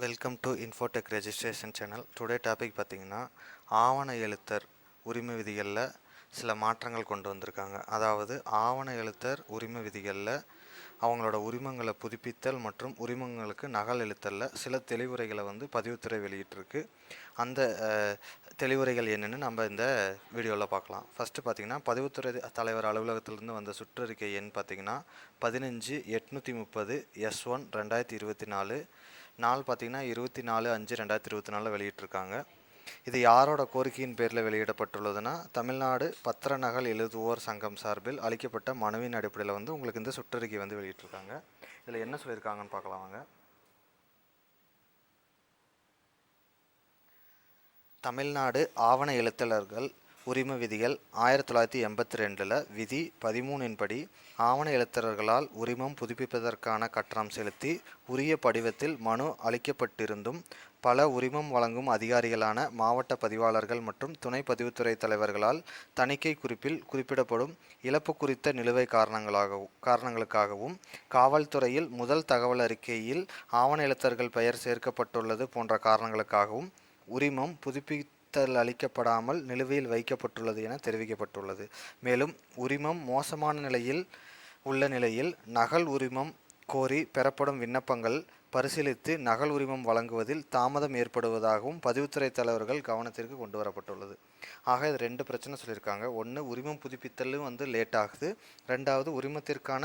Welcome to Infotech registration channel today topic பார்த்தீங்கன்னா ஆவண எழுத்தர் உரிமை விதிகளில் சில மாற்றங்கள் கொண்டு வந்திருக்காங்க. அதாவது ஆவண எழுத்தர் உரிமை விதிகளில் அவங்களோட உரிமங்களை புதுப்பித்தல் மற்றும் உரிமங்களுக்கு நகல் எழுத்தலில் சில தெளிவுரைகளை வந்து பதிவுத்துறை வெளியிட்டிருக்கு. அந்த தெளிவுரைகள் என்னென்னு நம்ம இந்த வீடியோவில் பார்க்கலாம். ஃபஸ்ட்டு பார்த்தீங்கன்னா பதிவுத்துறை தலைவர் அலுவலகத்திலிருந்து வந்த சுற்றறிக்கை எண் பார்த்தீங்கன்னா பதினஞ்சு எட்நூற்றி முப்பது எஸ் ஒன் ரெண்டாயிரத்தி இருபத்தி நாலு. நாள் பார்த்தீங்கன்னா இருபத்தி நாலு அஞ்சு ரெண்டாயிரத்தி இருபத்தி நாலில் வெளியிட்டிருக்காங்க. இது யாரோட கோரிக்கையின் பேரில் வெளியிடப்பட்டுள்ளதுன்னா தமிழ்நாடு பத்திர நகல் எழுதுவோர் சங்கம் சார்பில் அளிக்கப்பட்ட மனுவின் அடிப்படையில் வந்து உங்களுக்கு இந்த சுற்றறிக்கை வந்து வெளியிட்டிருக்காங்க. இதில் என்ன சொல்லியிருக்காங்கன்னு பார்க்கலாம் வாங்க. தமிழ்நாடு ஆவண எழுத்தாளர்கள் உரிமை விதிகள் ஆயிரத்தி தொள்ளாயிரத்தி எண்பத்தி ரெண்டில் விதி பதிமூணின்படி ஆவண எழுத்தர்களால் உரிமம் புதுப்பிப்பதற்கான கட்டணம் செலுத்தி உரிய படிவத்தில் மனு அளிக்கப்பட்டிருந்தும் பல உரிமம் வழங்கும் அதிகாரிகளான மாவட்ட பதிவாளர்கள் மற்றும் துணை பதிவுத்துறை தலைவர்களால் தணிக்கை குறிப்பில் குறிப்பிடப்படும் இழப்பு குறித்த நிலுவை காரணங்களாகவும் காரணங்களுக்காகவும் காவல்துறையில் முதல் தகவல் அறிக்கையில் ஆவண எழுத்தர்கள் பெயர் சேர்க்கப்பட்டுள்ளது போன்ற காரணங்களுக்காகவும் உரிமம் புதுப்பி புதுப்பித்தல் அளிக்கப்படாமல் நிலுவையில் வைக்கப்பட்டுள்ளது என தெரிவிக்கப்பட்டுள்ளது. மேலும் உரிமம் மோசமான நிலையில் உள்ள நிலையில் நகல் உரிமம் கோரி பெறப்படும் விண்ணப்பங்கள் பரிசீலித்து நகல் உரிமம் வழங்குவதில் தாமதம் ஏற்படுவதாகவும் பதிவுத்துறை தலைவர்கள் கவனத்திற்கு கொண்டு வரப்பட்டுள்ளது ஆக இது ரெண்டு பிரச்சனை சொல்லியிருக்காங்க. ஒன்று உரிமம் புதுப்பித்தலும் வந்து லேட் ஆகுது. ரெண்டாவது உரிமத்திற்கான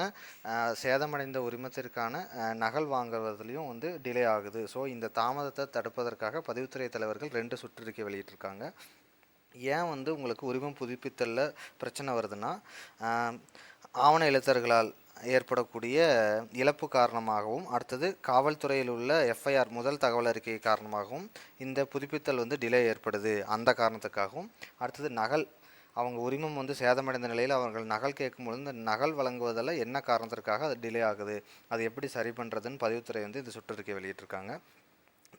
சேதமடைந்த உரிமத்திற்கான நகல் வாங்குவதிலையும் வந்து டிலே ஆகுது. ஸோ இந்த தாமதத்தை தடுப்பதற்காக பதிவுத்துறை தலைவர்கள் ரெண்டு சுற்றறிக்கை வெளியிட்டிருக்காங்க. ஏன் வந்து உங்களுக்கு உரிமம் புதுப்பித்தலில் பிரச்சனை வருதுன்னா ஆவண எழுத்தர்களால் ஏற்படக்கூடிய இழப்பு காரணமாகவும் அடுத்தது காவல்துறையில் உள்ள எஃப்ஐஆர் முதல் தகவல் அறிக்கை காரணமாகவும் இந்த புதுப்பித்தல் வந்து டிலே ஏற்படுது. அந்த காரணத்துக்காகவும். அடுத்தது நகல் அவங்க உரிமம் வந்து சேதமடைந்த நிலையில் அவர்கள் நகல் கேட்கும்பொழுது இந்த நகல் வழங்குவதில் என்ன காரணத்திற்காக அது டிலே ஆகுது? அது எப்படி சரி பண்ணுறதுன்னு பதிவுத்துறை வந்து இந்த சுற்றறிக்கை வெளியிட்டிருக்காங்க.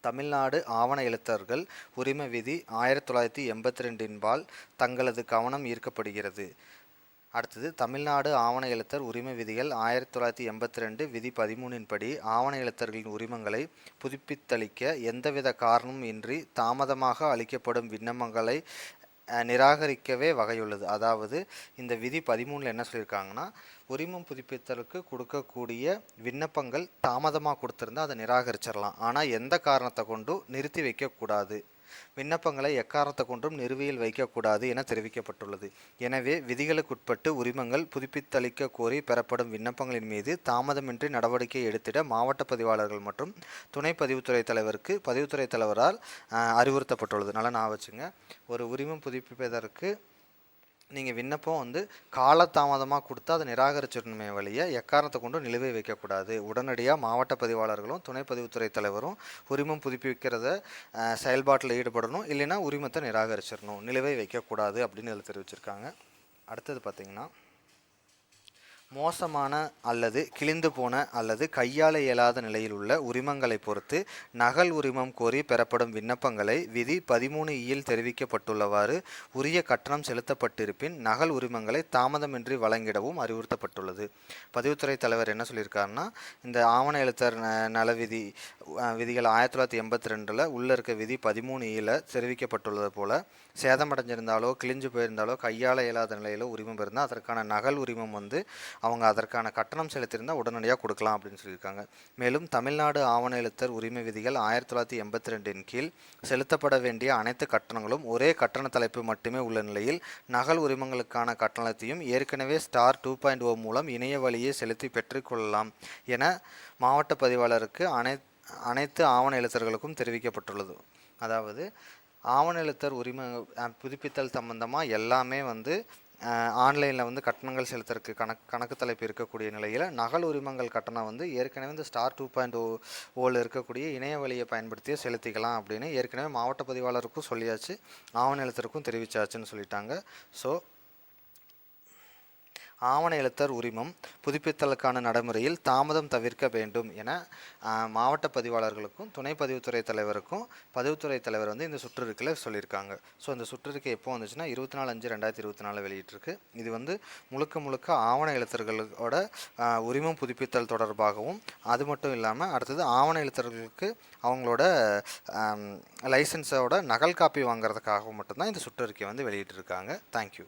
தமிழ்நாடு ஆவண எழுத்தர்கள் உரிமை விதி ஆயிரத்தி தொள்ளாயிரத்தி எண்பத்தி ரெண்டின்பால் தங்களது கவனம் ஈர்க்கப்படுகிறது. அடுத்தது தமிழ்நாடு ஆவண எழுத்தர் உரிமை விதிகள் ஆயிரத்தி தொள்ளாயிரத்தி எண்பத்தி ரெண்டு விதி பதிமூணின் படி ஆவண எழுத்தர்களின் உரிமங்களை புதுப்பித்தளிக்க எந்தவித காரணமும் இன்றி தாமதமாக அளிக்கப்படும் விண்ணப்பங்களை நிராகரிக்கவே வகையுள்ளது. அதாவது இந்த விதி பதிமூணில் என்ன சொல்லியிருக்காங்கன்னா உரிமம் புதுப்பித்தலுக்கு கொடுக்கக்கூடிய விண்ணப்பங்கள் தாமதமாக கொடுத்துருந்தா அதை நிராகரிச்சிடலாம் ஆனால் எந்த காரணத்தை கொண்டும் நிறுத்தி வைக்கக்கூடாது. விண்ணப்பங்களை எக்காரத்தை கொண்டும் நிறுவியில் வைக்கக்கூடாது என தெரிவிக்கப்பட்டுள்ளது. எனவே விதிகளுக்குட்பட்டு உரிமங்கள் புதுப்பித்தளிக்க கோரி பெறப்படும் விண்ணப்பங்களின் மீது தாமதமின்றி நடவடிக்கை எடுத்திட மாவட்ட பதிவாளர்கள் மற்றும் துணை பதிவுத்துறை தலைவருக்கு பதிவுத்துறை தலைவரால் அறிவுறுத்தப்பட்டுள்ளது. நல்லா நான் வச்சுங்க. ஒரு உரிமம் புதுப்பிப்பதற்கு நீங்கள் விண்ணப்பம் வந்து காலதாமதமாக கொடுத்தா அதை நிராகரிச்சிடணுமே வழிய எக்காரணத்தை கொண்டு நிலுவை வைக்கக்கூடாது. உடனடியாக மாவட்ட பதிவாளர்களும் துணை பதிவுத்துறை தலைவரும் உரிமம் புதுப்பிக்கிறத செயல்பாட்டில் ஈடுபடணும். இல்லைன்னா உரிமத்தை நிராகரிச்சிடணும். நிலுவை வைக்கக்கூடாது அப்படின்னு இதில் தெரிவிச்சிருக்காங்க. அடுத்தது பார்த்திங்கன்னா மோசமான அல்லது கிழிந்து போன அல்லது கையாள இயலாத நிலையில் உள்ள உரிமங்களை பொறுத்து நகல் உரிமம் கோரி பெறப்படும் விண்ணப்பங்களை விதி பதிமூணு இயில் தெரிவிக்கப்பட்டுள்ளவாறு உரிய கட்டணம் செலுத்தப்பட்டிருப்பின் நகல் உரிமங்களை தாமதமின்றி வழங்கிடவும் அறிவுறுத்தப்பட்டுள்ளது. பதிவுத்துறை தலைவர் என்ன சொல்லியிருக்காருன்னா இந்த ஆவண எழுத்தர் நலவிதி நல விதி விதிகள் ஆயிரத்தி தொள்ளாயிரத்தி எண்பத்தி ரெண்டில் உள்ள இருக்க விதி பதிமூணு இயில் தெரிவிக்கப்பட்டுள்ளது போல சேதமடைஞ்சிருந்தாலோ கிழிஞ்சு போயிருந்தாலோ கையாள இயலாத நிலையிலோ உரிமம் இருந்தால் அதற்கான நகல் உரிமம் வந்து அவங்க அதற்கான கட்டணம் செலுத்தியிருந்தால் உடனடியாக கொடுக்கலாம் அப்படின்னு சொல்லியிருக்காங்க. மேலும் தமிழ்நாடு ஆவண எழுத்தர் உரிமை விதிகள் ஆயிரத்தி தொள்ளாயிரத்தி எண்பத்தி ரெண்டின் கீழ் செலுத்தப்பட வேண்டிய அனைத்து கட்டணங்களும் ஒரே கட்டண தலைப்பு மட்டுமே உள்ள நிலையில் நகல் உரிமங்களுக்கான கட்டணத்தையும் ஏற்கனவே ஸ்டார் டூ பாயிண்ட் ஓ மூலம் இணைய வழியே செலுத்தி பெற்றுக்கொள்ளலாம் என மாவட்ட பதிவாளருக்கு அனை அனைத்து ஆவண எழுத்தர்களுக்கும் தெரிவிக்கப்பட்டுள்ளது. அதாவது ஆவண எழுத்தர் உரிமை புதுப்பித்தல் சம்பந்தமாக எல்லாமே வந்து ஆன்லைனில் வந்து கட்டணங்கள் செலுத்துறதுக்கு கணக்கு கணக்கு தலைப்பு இருக்கக்கூடிய நிலையில் நகல் உரிமங்கள் கட்டணம் வந்து ஏற்கனவே இந்த ஸ்டார் டூ பாயிண்ட் ஓ ஓவில் இருக்கக்கூடிய இணைய வழியை பயன்படுத்தியே செலுத்திக்கலாம் அப்படின்னு ஏற்கனவே மாவட்ட பதிவாளருக்கும் சொல்லியாச்சு ஆவண எழுத்தருக்கும் தெரிவிச்சாச்சுன்னு சொல்லிட்டாங்க. ஸோ ஆவண எழுத்தர் உரிமம் புதுப்பித்தலுக்கான நடைமுறையில் தாமதம் தவிர்க்க வேண்டும் என மாவட்ட பதிவாளர்களுக்கும் துணை பதிவுத்துறை தலைவருக்கும் பதிவுத்துறை தலைவர் வந்து இந்த சுற்றறிக்கையில் சொல்லியிருக்காங்க. ஸோ இந்த சுற்றறிக்கை எப்போ வந்துச்சுன்னா இருபத்தி நாலு அஞ்சு ரெண்டாயிரத்தி இருபத்தி நாலு வெளியிட்டிருக்கு. இது வந்து முழுக்க முழுக்க ஆவண எழுத்தர்களோட உரிமம் புதுப்பித்தல் தொடர்பாகவும் அது மட்டும் இல்லாமல் அடுத்தது ஆவண எழுத்தர்களுக்கு அவங்களோட லைசன்ஸோட நகல் காப்பி வாங்குறதுக்காகவும் மட்டும்தான் இந்த சுற்றறிக்கை வந்து வெளியிட்டிருக்காங்க. தேங்க்யூ